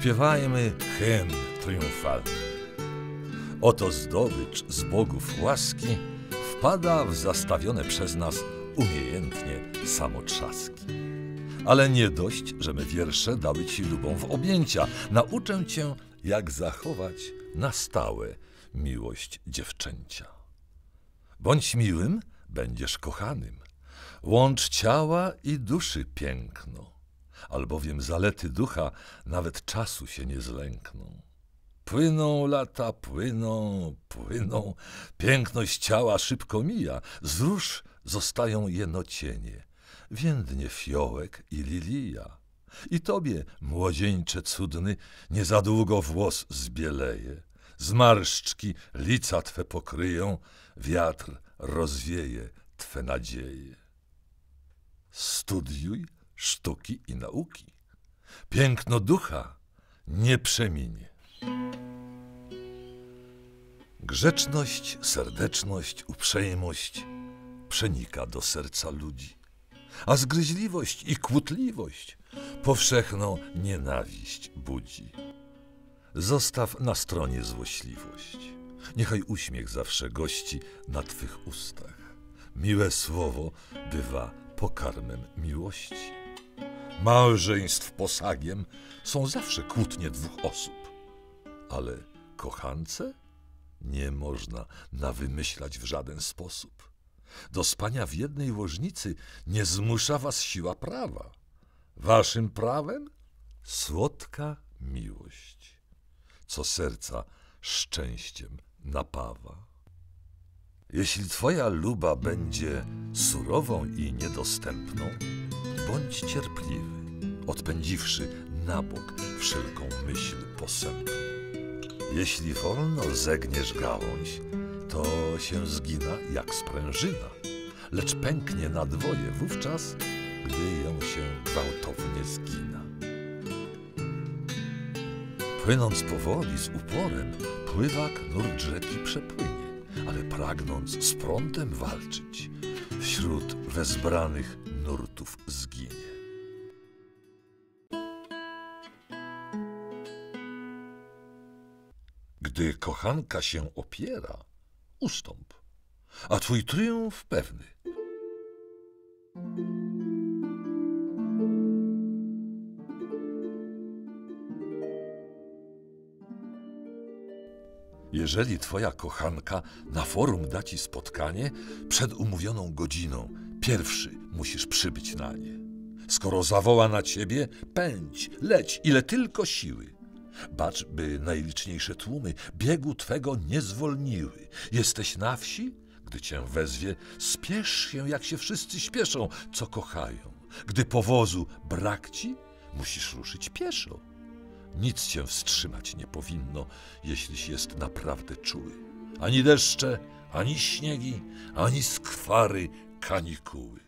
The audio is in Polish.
Śpiewajmy hymn triumfalny. Oto zdobycz z bogów łaski wpada w zastawione przez nas umiejętnie samotrzaski. Ale nie dość, że me wiersze dały ci lubą w objęcia. Nauczę cię, jak zachować na stałe miłość dziewczęcia. Bądź miłym, będziesz kochanym. Łącz ciała i duszy piękno, albowiem zalety ducha nawet czasu się nie zlękną. Płyną lata, płyną, płyną, piękność ciała szybko mija, z róż zostają jednocienie, więdnie fiołek i lilija. I tobie, młodzieńcze cudny, nie za długo włos zbieleje, zmarszczki lica twe pokryją, wiatr rozwieje twe nadzieje. Studiuj sztuki i nauki. Piękno ducha nie przeminie. Grzeczność, serdeczność, uprzejmość przenika do serca ludzi, a zgryźliwość i kłótliwość powszechną nienawiść budzi. Zostaw na stronie złośliwość. Niechaj uśmiech zawsze gości na twych ustach. Miłe słowo bywa pokarmem miłości. Małżeństw posagiem są zawsze kłótnie dwóch osób, ale kochance nie można nawymyślać w żaden sposób. Do spania w jednej łożnicy nie zmusza was siła prawa. Waszym prawem słodka miłość, co serca szczęściem napawa. Jeśli twoja luba będzie surową i niedostępną, bądź cierpliwy, odpędziwszy na bok wszelką myśl posępną. Jeśli wolno zegniesz gałąź, to się zgina jak sprężyna, lecz pęknie na dwoje wówczas, gdy ją się gwałtownie zgina. Płynąc powoli z uporem, pływak nurt rzeki przepłynie, ale pragnąc z prądem walczyć, wśród wezbranych nurtów zginie. Gdy kochanka się opiera, ustąp, a twój triumf pewny. Jeżeli twoja kochanka na forum da ci spotkanie, przed umówioną godziną pierwszy musisz przybyć na nie. Skoro zawoła na ciebie, pędź, leć, ile tylko siły. Bacz, by najliczniejsze tłumy biegu twego nie zwolniły. Jesteś na wsi? Gdy cię wezwie, spiesz się, jak się wszyscy śpieszą, co kochają. Gdy powozu brak ci, musisz ruszyć pieszo. Nic cię wstrzymać nie powinno, jeśliś jest naprawdę czuły. Ani deszcze, ani śniegi, ani skwary, kanikuły.